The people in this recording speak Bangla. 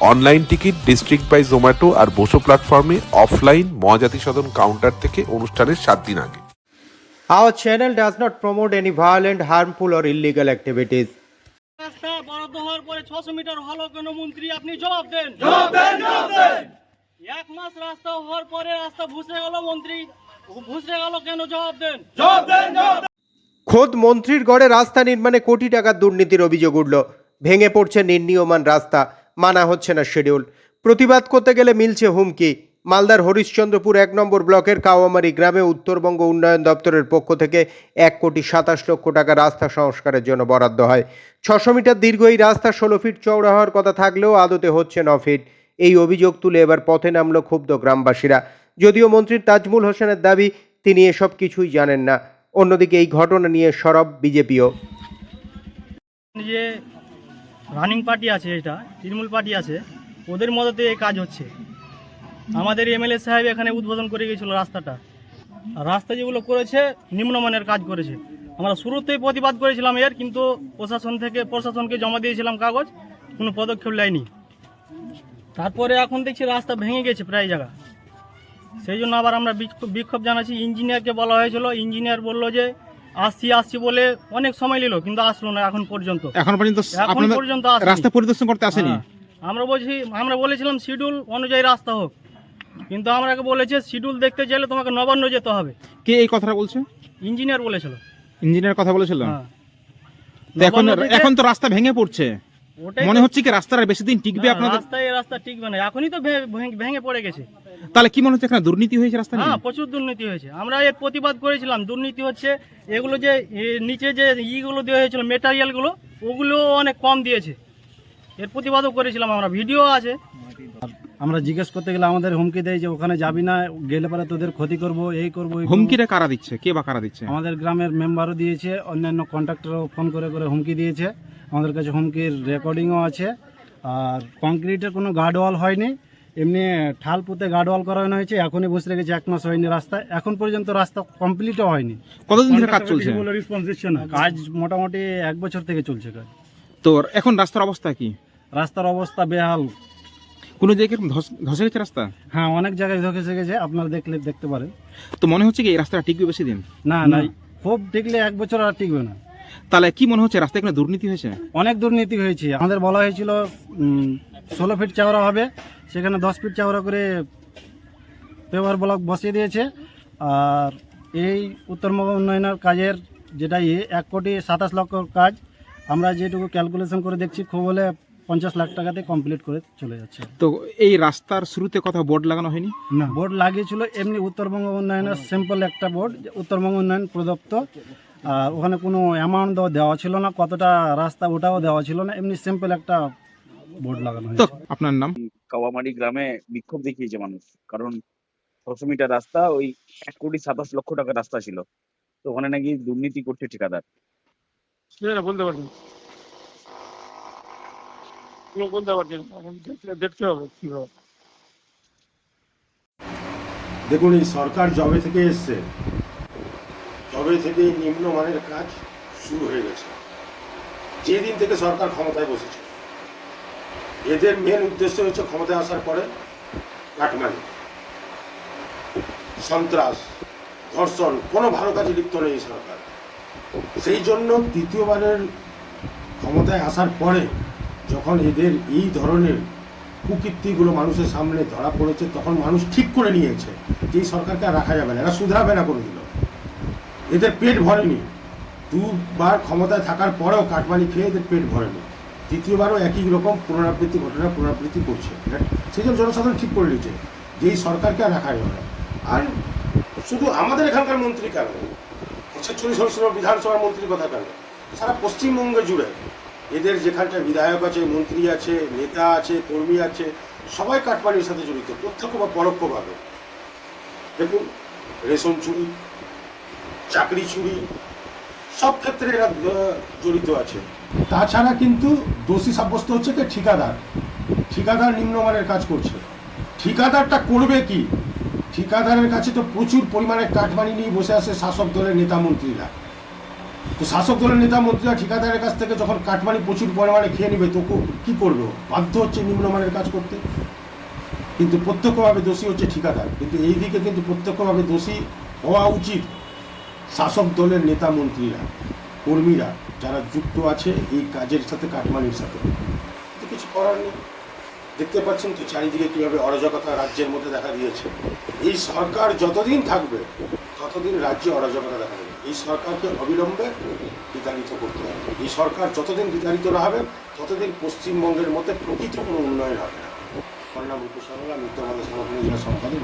Online ticket district by Zomato আর বসো প্ল্যাটফর্মে অফলাইন মহাজাতি সদন কাউন্টার থেকে অনুষ্ঠানের সাত দিন আগে। Our channel does not promote any violent, harmful, or illegal activities. রাস্তা বরাদ্দ হওয়ার পরে ছশো মিটার হলো কেন মন্ত্রী? আপনি জবাব দেন। জবাব দেন জবাব দেন। এক মাস রাস্তা হওয়ার পরে রাস্তা ভুসে গেল মন্ত্রী। ভুসে গেল কেন? জবাব দেন। খোদ মন্ত্রীর গড়ে রাস্তা নির্মাণে কোটি টাকার দুর্নীতির অভিযোগ উঠল। ভেঙে পড়ছে নির্নীয়মান রাস্তা। মানা হচ্ছে না শিডিউল প্রতিবাদ করতে গেলে মিলছে হুমকি। মালদার হরিশ্চন্দ্রপুর এক নম্বর ব্লকের কাওয়ামারি গ্রামে উত্তরবঙ্গ উন্নয়ন দপ্তরের পক্ষ থেকে এক কোটি সাতাশ লক্ষ টাকা রাস্তা সংস্কারের জন্য বরাদ্দ হয়। ছশো মিটার দীর্ঘ এই রাস্তা ষোলো ফিট চওড়া হওয়ার কথা থাকলেও আদতে হচ্ছে ন ফিট। এই অভিযোগ তুলে এবার পথে নামলো ক্ষুব্ধ গ্রামবাসীরা। যদিও মন্ত্রী তাজমুল হোসেনের দাবি, তিনি এসব কিছুই জানেন না। অন্যদিকে এই ঘটনা নিয়ে সরব বিজেপিও। রানিং পার্টি আছে এটা, তৃণমূল পার্টি আছে, ওদের মদতে এই কাজ হচ্ছে। আমাদের এমএলএ সাহেব এখানে উদ্বোধন করে গিয়েছিল রাস্তাটা। রাস্তা যেগুলো করেছে, নিম্নমানের কাজ করেছে। আমরা শুরুতেই প্রতিবাদ করেছিলাম এর, কিন্তু প্রশাসন থেকে, প্রশাসনকে জমা দিয়েছিলাম কাগজ, কোনো পদক্ষেপ নেয়নি। তারপরে এখন দেখছি রাস্তা ভেঙে গেছে প্রায় জায়গা। সেই জন্য আবার আমরা বিক্ষোভ বিক্ষোভ জানাচ্ছি। ইঞ্জিনিয়ারকে বলা হয়েছিল, ইঞ্জিনিয়ার বলল যে আসছি আসছি বলে অনেক সময় নিল কিন্তু আসলো না এখন পর্যন্ত। এখন পর্যন্ত এখন পর্যন্ত আসেনি। রাস্তা পরিদর্শন করতে আসেনি? হ্যাঁ। আমরা বলছি আমরা বলেছিলাম শিডিউল অনুযায়ী রাস্তা হোক কিন্তু আমরাকে বলেছে শিডিউল দেখতে চাইলে তোমাকে নবান্ন যেতে হবে। কে এই কথাটা বলছে? ইঞ্জিনিয়ার বলেছিল। ইঞ্জিনিয়ার কথা বলেছিল? হ্যাঁ। তো এখন নবান্ন থেকে- এখন তো রাস্তা ভেঙে পড়ছে। মনে হচ্ছে কি রাস্তার আর বেশি দিন টিকবে আপনাদের? রাস্তায় এই রাস্তা টিকবে না। এখনই তো ভেঙে- ভেঙে পড়ে গেছে। তাহলে কি মনে হচ্ছে এখানে দুর্নীতি হয়েছে রাস্তা হ্যাঁ প্রচুর দুর্নীতি হয়েছে। আমরা এর প্রতিবাদ করেছিলাম। দুর্নীতি হচ্ছে এগুলো যে নিচে যে ইগুলো দেওয়া হয়েছিল মেটারিয়ালগুলো ওগুলো অনেক কম দিয়েছে। এর প্রতিবাদও করেছিলাম আমরা। ভিডিও আছে। আমরা জিজ্ঞেস করতে গেলে আমাদের হুমকি দেয় যে ওখানে যাবি না গেলে পরে তোদের ক্ষতি করব এই করব ওই করব। হুমকিটা কারা দিচ্ছে? কে বা কারা দিচ্ছে? আমাদের গ্রামের মেম্বারও দিয়েছে অন্যান্য কন্ট্রাক্টরও ফোন করে করে হুমকি দিয়েছে। আমাদের কাছে হুমকির রেকর্ডিংও আছে। আর কংক্রিটের কোনো গার্ডওয়াল হয়নি। এমনি ঠাল পুঁতে গার্ডওয়াল করানো হয়েছে। এখনই বসে রেখেছে এক মাস হয়নি রাস্তা এখন পর্যন্ত রাস্তা কমপ্লিটও হয়নি। কতদিন ধরে কাজ চলছে? রেসপন্স দিচ্ছে না। কাজ মোটামুটি এক বছর থেকে চলছে কাজ। তো এখন রাস্তার অবস্থা কি? রাস্তার অবস্থা বেহাল। কোনো জায়গায় এরকম ধস- ধসে গেছে রাস্তা? হ্যাঁ অনেক জায়গায় ধসে গেছে। আপনারা দেখলে দেখতে পারেন। তো মনে হচ্ছে কি এই রাস্তাটা টিকবে বেশি দিন? না না। খুব টিকলে এক বছর আর টিকবে না। তাহলে কি মনে হচ্ছে রাস্তায় এখানে দুর্নীতি হয়েছে? অনেক দুর্নীতি হয়েছে। আমাদের বলা হয়েছিল ষোলো ফিট চওড়া হবে সেখানে দশ ফিট চওড়া করে পেপার ব্লক বসিয়ে দিয়েছে। আর এই উত্তরবঙ্গ উন্নয়নের কাজের যেটা ইয়ে এক কোটি সাতাশ লক্ষ কাজ আমরা যেটুকু ক্যালকুলেশন করে দেখছি খুব হলে পঞ্চাশ লাখ টাকাতে কমপ্লিট করে চলে যাচ্ছে। তো এই রাস্তার শুরুতে কথা বোর্ড লাগানো হয়নি? না বোর্ড লাগিয়েছিল এমনি উত্তরবঙ্গ উন্নয়নের সিম্পল একটা বোর্ড উত্তরবঙ্গ উন্নয়ন প্রদত্ত। আর ওখানে কোনো অ্যামাউন্ট দেওয়া ছিল না কতটা রাস্তা ওটাও দেওয়া ছিল না এমনি সিম্পল একটা বোর্ড লাগানো হয়েছে। আপনার নাম? কাওয়ামারি গ্রামে বিক্ষোভ দেখিয়েছে মানুষ কারণ ছশো মিটার রাস্তা ওই এক কোটি সাতাশ লক্ষ টাকার রাস্তা ছিল। তো ওখানে নাকি দুর্নীতি করছে ঠিকাদার। সেটা বলতে পারছেন বলতে পারছেন দেখতে- দেখতে হবে কি হবে দেখুন এই সরকার জবে থেকে এসছে তবে থেকে নিম্নমানের কাজ শুরু হয়ে গেছে। যেদিন থেকে সরকার ক্ষমতায় বসেছে, এদের মেন উদ্দেশ্য হচ্ছে ক্ষমতায় আসার পরে কাটমানি, সন্ত্রাস, ধর্ষণ, কোনো ভালো কাজে লিপ্ত নেই সরকার। সেই জন্য দ্বিতীয়বারের ক্ষমতায় আসার পরে যখন এদের এই ধরনের কুকীর্তিগুলো মানুষের সামনে ধরা পড়েছে, তখন মানুষ ঠিক করে নিয়েছে যে এই সরকারকে আর রাখা যাবে না, এরা শুধরাবে না কোনোদিনও। এদের পেট ভরেনি। দুবার ক্ষমতায় থাকার পরেও কাটমানি খেয়ে এদের পেট ভরেনি। দ্বিতীয়বারও একই রকম পুনরাবৃত্তি ঘটনা পুনরাবৃত্তি করছে। সেই জন্য জনসাধারণ ঠিক করে নিচ্ছে যে এই সরকারকে আর রাখা যাবে আর শুধু আমাদের এখানকার মন্ত্রী কেন? ছেচল্লিশ সদস্য বিধানসভার মন্ত্রীর কথা কেন? সারা পশ্চিমবঙ্গে জুড়ে এদের যেখানটা বিধায়ক আছে, মন্ত্রী আছে, নেতা আছে, কর্মী আছে, সবাই কাঠমানির সাথে জড়িত, প্রত্যক্ষ বা পরোক্ষভাবে। দেখুন, রেশন চুরি চাকরি চুরি সব ক্ষেত্রে এরা জড়িত আছে। তাছাড়া কিন্তু দোষী সাব্যস্ত হচ্ছে কি ঠিকাদার। ঠিকাদার নিম্নমানের কাজ করছে। ঠিকাদারটা করবে কি? ঠিকাদারের কাছে তো প্রচুর পরিমাণে কাটমানি নিয়ে বসে আছে শাসক দলের নেতা মন্ত্রীরা। তো শাসক দলের নেতা মন্ত্রীরা ঠিকাদারের কাছ থেকে যখন কাটমানি প্রচুর পরিমাণে খেয়ে নেবে, তো কি করবে? বাধ্য হচ্ছে নিম্নমানের কাজ করতে। কিন্তু প্রত্যক্ষভাবে দোষী হচ্ছে ঠিকাদার। কিন্তু এই দিকে কিন্তু প্রত্যক্ষভাবে দোষী হওয়া উচিত। শাসক দলের নেতা মন্ত্রীরা, কর্মীরা যারা যুক্ত আছে এই কাজের সাথে কাটমানির সাথে। কিছু করার নেই। দেখতে পাচ্ছেন তো চারিদিকে কীভাবে অরাজকতা রাজ্যের মধ্যে দেখা দিয়েছে। এই সরকার যতদিন থাকবে, ততদিন রাজ্যে অরাজকতা দেখা দেবে। এই সরকারকে অবিলম্বে বিতাড়িত করতে হবে। এই সরকার যতদিন বিতাড়িত না হবে, ততদিন পশ্চিমবঙ্গের মধ্যে প্রকৃত কোনো উন্নয়ন হবে না। নাম রূপসারলা আমি সংগঠনের জেলা সম্পাদক